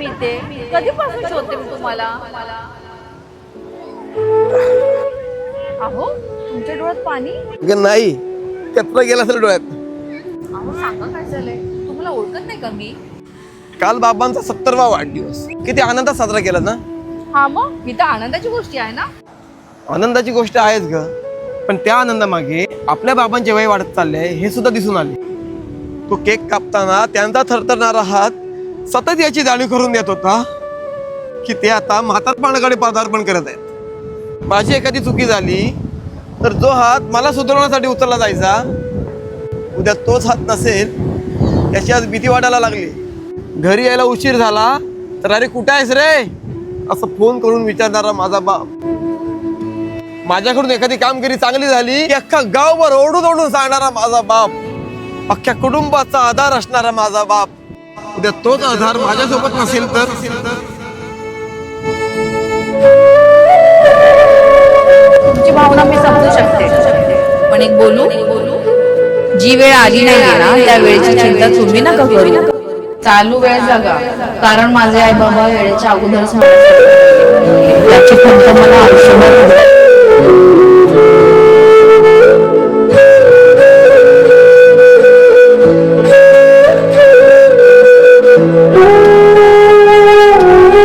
मिळते. कधीपासून शोधते मी तुम्हाला? अहो तुमच्या डोळ्यात पाणी? नाही. गेला असेल डोळ्यात. तुम्हाला ओळखत नाही का मी? काल बाबांचा सत्तरवा वाढदिवस. किती आनंदात साजरा केला ना? हा मग ही तर आनंदाची आहे ना? आनंदाची गोष्ट आहेच ग. पण त्या आनंदामागे आपल्या बाबांचे वय वाढत चालले हे सुद्धा दिसून आले. तो केक कापताना त्यांचा थरथरणारा हात सतत याची जाणीव करून देत होता की ते आता म्हातारपणाकडे पदार्पण करत आहेत. माझी एखादी चुकी झाली तर जो हात मला सुधारण्यासाठी उचलला जायचा उद्या तोच हात नसेल याची आज भीती वाटायला लागली. घरी यायला उशीर झाला तर अरे कुठे आहेस रे? असं फोन करून विचारणारा माझा बाप. माझ्याकडून एखादी कामगिरी चांगली झाली की अख्खा गावभर ओढून ओढून सांगणारा माझा बाप. अख्ख्या कुटुंबाचा आधार असणारा माझा बाप. उद्या तोच आधार माझ्यासोबत नसेल तर? तुमची भावना मी समजू शकते. पण एक बोलू? जी वेळ आली नाही ना त्या वेळेची चिंता तुम्ही नका करू. चालू वेळ जगा कारण माझे आई बाबा वेळेच्या अगोदर त्याची फक्त मला आयुष्यभर